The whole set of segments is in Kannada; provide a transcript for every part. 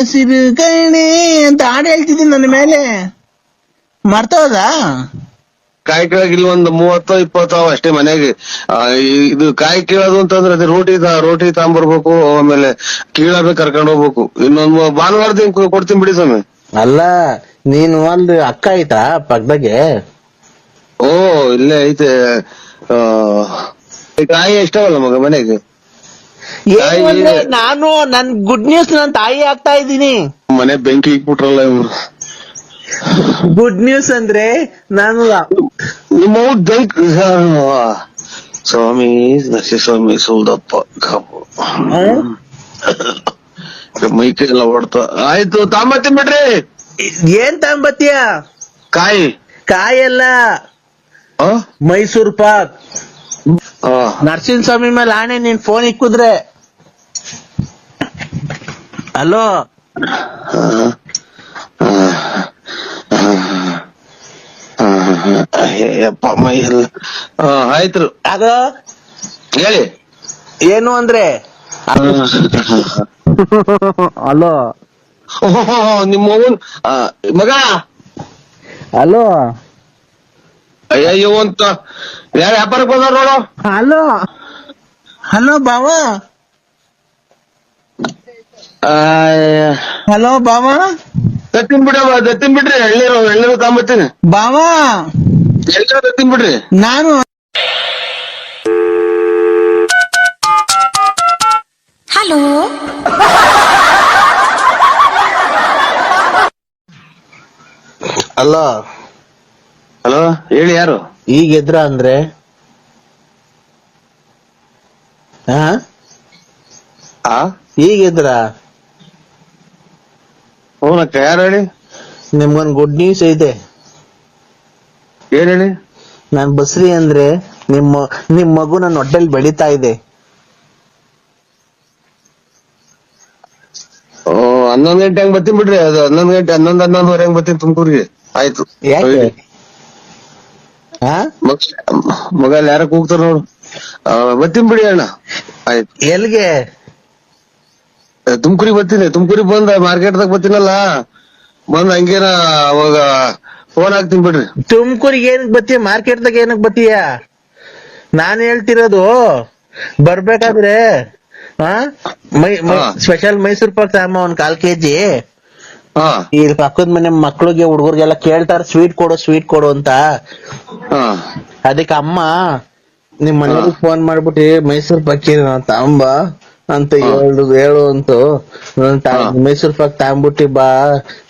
ಹಸಿರು ಕಣಿ ಅಂತ ಹಾಡು ಹೇಳ್ತಿದ್ದೀನಿ ನನ್ನ ಮೇಲೆ. ಮರ್ತೋದಾ? ಕಾಯಿ ಕೇಳಕ್ ಇಲ್ಲಿ ಒಂದು ಮೂವತ್ತು ಇಪ್ಪತ್ತು ಅವ ಅಷ್ಟೇ ಮನೆಗೆ. ಆ, ಈ- ಇದು ಕಾಯಿ ಕೀಳೋದು ಅಂತಂದ್ರೆ ಅದೇ ರೋಟಿ ತ- ರೋಟಿ ತಗೊಂಬರ್ಬೇಕು ಆಮೇಲೆ ಕೀಳಬೇಕು ಕರ್ಕೊಂಡು ಹೋಗ್ಬೇಕು. ಇನ್ನೊಂದು ಭಾನುವಾರದ ಭಾನುವಾರ ದಿನ ಕೊ- ಕೊಡ್ತೀನಿ ಬಿಡಿ ಸ್ವಾಮಿ. ಅಲ್ಲ ನೀನು ಅಲ್ಲಿ ಅಕ್ಕ ಐತಾ ಪಕ್ಕದಾಗೆ ಓ ಇಲ್ಲೇ ಐತೆ. ಆ, ಈ ಕಾಯಿ ಎಷ್ಟವಲ್ಲ ಮಗ ಮನೆಗೆ? ಏನು ಅಂದ್ರೆ ನಾನು ನನ್ ಗುಡ್ ನ್ಯೂಸ್ ನನ್ ತಾಯಿ ಆಗ್ತಾ ಇದ್ದೀನಿ. ಮನೆ ಬೆಂಕಿ ಇಟ್ಬಿಟ್ರಲ್ಲ ಇವ್ರು. ಗುಡ್ ನ್ಯೂಸ್ ಅಂದ್ರೆ ನಾನು ನಿಮ್ಮ ಬೆಂಕ್ ಸ್ವಾಮಿ ನರಸಿಂಹಸ್ವಾಮಿ ಸುಲ್ದಪ್ಪ ಕಾಪು. ಮೈಕೈ ಎಲ್ಲ ಹೊಡ್ತಾ ಆಯ್ತು ತಾಂಬತ್ತೀನಿ ಬಿಡ್ರಿ. ಏನ್ ತಾಂಬತ್ತೀಯ? ಕಾಯಿ. ಕಾಯಲ್ಲ. ಆ? ಮೈಸೂರ್ ಪಾಕ್. ನರಸಿಂಹ ಸ್ವಾಮಿ ಮೇಲೆ ಆಣೆ ನೀನ್ ಫೋನ್ ಇಕ್ಕಿದ್ರೆ. ಹಲೋ ಆಯ್ತು ಅದು? ಹೇಳಿ. ಏನು ಅಂದ್ರೆ? ಹಲೋ ನಿಮ್ಮ ಮಗ? ಹಲೋ ಅಯ್ಯಯ್ಯೋ ಅಂತ. ಯಾರ ವ್ಯಾಪಾರಕ್ಕೆ ಬಂದಾರ ನೋಡು. ಹಲೋ. ಹಲೋ ಬಾವ ಹಲೋ ಬಾವ ದತ್ತಿನ್ ಬಿಡವ ದತ್ತಿನ್ ಬಿಡ್ರಿ. ಎಳ್ನೀರು ಎಳ್ನೀರು ತಗೊಂಬತ್ತೀನಿ. ಬಾವ ಎಳ್ನೀರು ದತ್ತಿನ್ ಬಿಡ್ರಿ. ನಾನು ಹಲೋ. ಹಲೋ ಹೇಳಿ ಯಾರು? ಈಗ ಎದ್ರ ಅಂದ್ರೆ? ಹಾ ಆ? ಈಗ ಎದ್ರ? ಹ್ಞೂನಕ್ಕ ಯಾರು ಹೇಳಿ? ನಿಮ್ಗೊಂದ್ ಗುಡ್ ನ್ಯೂಸ್ ಐತೆ ಏನ್ ಹೇಳಿ? ನಾನ್ ಬಸ್ರಿ ಅಂದ್ರೆ ನಿಮ್ಮ ನಿಮ್ ಮಗು ನನ್ನ ಹೊಟ್ಟೆಲ್ ಬೆಳೀತಾ ಇದೆ. ಓ ಹನ್ನೊಂದ್ ಗಂಟೆ ಹಂಗ್ ಬರ್ತೀನಿ ಬಿಡ್ರಿ. ಅದು ಹನ್ನೊಂದ್ ಗಂಟೆ ಹನ್ನೊಂದ್ ಹನ್ನೊಂದುವರೆ ಹಂಗ್ ಬರ್ತೀನಿ ತುಮಕೂರಿಗೆ. ಆಯ್ತು. ಯಾಕೆ? ಹಾ? ಮಗ- ಮಗ ಅಲ್ಲಿ ಯಾರ ಕೂಗ್ತಾರ ನೋಡು. ಬತ್ತೀನಿ ಬಿಡಿ ಅಣ್ಣ. ಆಯ್ತು. ಎಲ್ಗೆ? ತುಮಕೂರಿಗೆ ಬರ್ತೀನಿ. ತುಮಕೂರಿಗೆ ಬಂದ ಮಾರ್ಕೆಟ್ದಾಗ ಬರ್ತೀನಲ್ಲ. ಬಂದ್ ಹಂಗೇನ ಅವಾಗ ಫೋನ್ ಹಾಕ್ತೀನಿ ಬಿಡ್ರಿ. ತುಮಕೂರಿಗೆ ಏನಕ್ ಬತ್ತೀಯ ಮಾರ್ಕೆಟ್ದಾಗ ಏನಕ್ ಬತ್ತೀಯ ನಾನ್ ಹೇಳ್ತಿರೋದು ಬರ್ಬೇಕಾದ್ರೆ ಹಾ ಮೈ ಹಾ. ಸ್ಪೆಷಲ್ ಮೈಸೂರ್ ಪಾಕ್ ಸಾಮ ಒಂದ್ ಕಾಲ್ ಕೆಜಿ. ಈ ಪಕ್ಕದ ಮನೆ ಮಕ್ಳಿಗೆ ಹುಡುಗರಿಗೆಲ್ಲ ಕೇಳ್ತಾರ ಸ್ವೀಟ್ ಕೊಡು ಸ್ವೀಟ್ ಕೊಡು ಅಂತ. ಅದಕ್ಕೆ ಅಮ್ಮ ನಿಮ್ ಮನೆಗೆ ಫೋನ್ ಮಾಡ್ಬಿಟ್ಟು ಮೈಸೂರ್ ಪಾಕಿ ತಾಂಬ? ಅಂತ ಹೇಳು ಹೇಳು ಅಂತು. ಮೈಸೂರ್ ಪಾಕ್ ತಾಂಬಿಟ್ಟಿ ಬಾ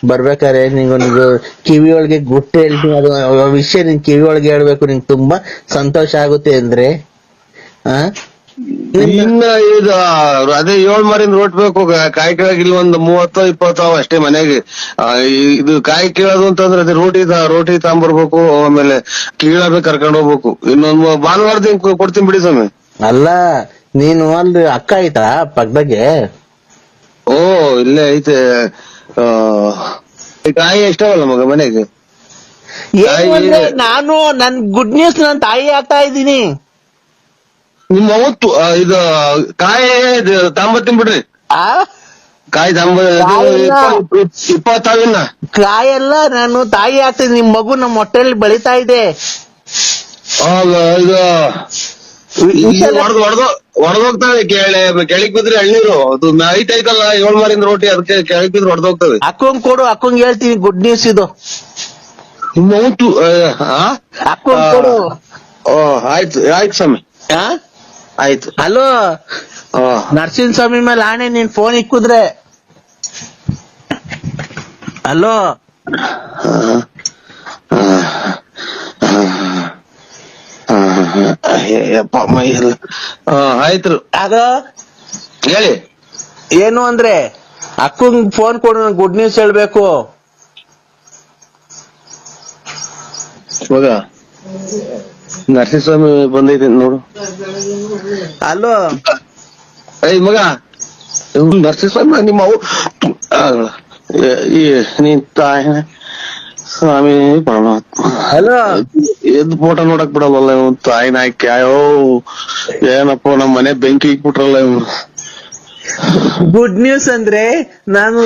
ಬರ್ಬೇಕಾರೆ ನಿಂಗ ಕಿವಿಯೊಳಗೆ ಕಿವಿ ಒಳಗೆ ಗುಟ್ಟು ಹೇಳ್ತೀನಿ ಅದು ವಿಷಯ ನಿನ್ ಕಿವಿ ಒಳಗೆ ಹೇಳ್ಬೇಕು ನಿಂಗೆ ತುಂಬಾ ಸಂತೋಷ ಆಗುತ್ತೆ ಅಂದ್ರೆ ಆ? ಇನ್ನ ಇದು ಅದೇ ಏಳ್ ಮರಿಂದ ಬೇಕು ಕಾಯಿ ಕೀಳಕ್ ಇಲ್ಲಿ ಒಂದ್ ಮೂವತ್ತೋ ಇಪ್ಪತ್ತೋ ಅವ ಅಷ್ಟೇ ಮನೆಗೆ. ಇದು ಕಾಯಿ ಕೀಳೋದು ಅಂತಂದ್ರೆ ಅದೇ ರೋಟಿ ತ- ರೋಟಿ ತಗೊಂಬರ್ಬೇಕು ಆಮೇಲೆ ಕೀಳಬೇಕು ಕರ್ಕೊಂಡ್ ಹೋಗ್ಬೇಕು. ಇನ್ನೊಂದ್ ಭಾನುವಾರದ ಭಾನುವಾರ ದಿನ ಕೊಡ್ತೀನಿ ಬಿಡಿ ಸ್ವಾಮಿ. ಅಲ್ಲ ನೀನು ಅಲ್ಲಿ ಅಕ್ಕ ಆಯ್ತಾ ಪಕ್ಕದಾಗೆ? ಓ ಇಲ್ಲೇ ಐತೆ. ಕಾಯಿ ಎಷ್ಟಾವಲ್ಲ ಮಗ ಮನೆಗೆ? ನಾನು ನನ್ ಗುಡ್ ನ್ಯೂಸ್ ನನ್ ತಾಯಿ ಆಗ್ತಾ ಇದ್ದೀನಿ. ನಿಮ್ಮ ಅವತ್ತು ಇದು ಕಾಯಿ ಬಿಡ್ರಿ. ಆ? ಕಾಯಿ ತಗೊಂಬ ಕಾಯಿನ? ಇಪ್ಪತ್ತಾವಿನ ನಾನು ತಾಯಿ ಆಗ್ತೀನಿ ನಿಮ್ ಮಗು ನಮ್ಮ ಹೊಟ್ಟೆಲಿ ಬೆಳೀತಾ ಇದೆ. ಇದು ಹೊಡೆದೋಗ್ತವೆ ಕೆಳೆ ಕೆಳಗ್ ಬಿದ್ರೆ ಎಳ್ನೀರು. ಅದು ನೈಟ್ ಐತಲ್ಲ ಏಳ್ ಮಾರಿಂದ ರೋಟಿ ಅದಕ್ಕೆ ಕೆಳಗ್ ಬಿದ್ರೆ ಹೊಡೆದೋಗ್ತವೆ ಅಕ್ಕಂಗ್ ಕೊಡು ಅಕ್ಕಂಗ್ ಹೇಳ್ತೀನಿ ಗುಡ್ ನ್ಯೂಸ್ ಇದು. ನಿಮ್ಮ ಅವತ್ತು ಅಕ್ಕಂಗ್ ಕೊಡು. ಓ ಆಯ್ತು ಆಯ್ತು ಸ್ವಾಮಿ. ಆ? ಆಯ್ತು. ಹಲೋ. ನರಸಿಂಹ ಸ್ವಾಮಿ ಮೇಲೆ ಆಣೆ ನೀನ್ ಫೋನ್ ಇಕ್ಕಿದ್ರೆ. ಹಲೋ. ಆಯ್ತು ಅದ ಹೇಳಿ. ಏನು ಅಂದ್ರೆ ಅಕ್ಕಂಗ್ ಫೋನ್ ಕೊಡು ಗುಡ್ ನ್ಯೂಸ್ ಹೇಳ್ಬೇಕು. ನರಸಿಂಹ ಸ್ವಾಮಿ ಬಂದೈತೆ ನೋಡು. ಹಲೋ ಏ ಮಗ ನರಸಿಂಹಸ್ವಾಮಿ ನಿಮ್ಮ ಅವು ಈ ನೀನ್ ತಾಯಿ ಸ್ವಾಮಿ ಪರಮಾತ್ಮ ಹಲೋ ಎದ್ ಫೋಟೋ ನೋಡಕ್ ಬಿಡಲ್ಲ ಇವ್ ತಾಯಿ ನಾಯ್ಕೆ ಅಯ್ಯೋ ಏನಪ್ಪ ನಮ್ಮ ಮನೆ ಬೆಂಕಿ ಇಕ್ಬಿಟ್ರಲ್ಲ ಇವ್ನು ಗುಡ್ ನ್ಯೂಸ್ ಅಂದ್ರೆ ನಾನು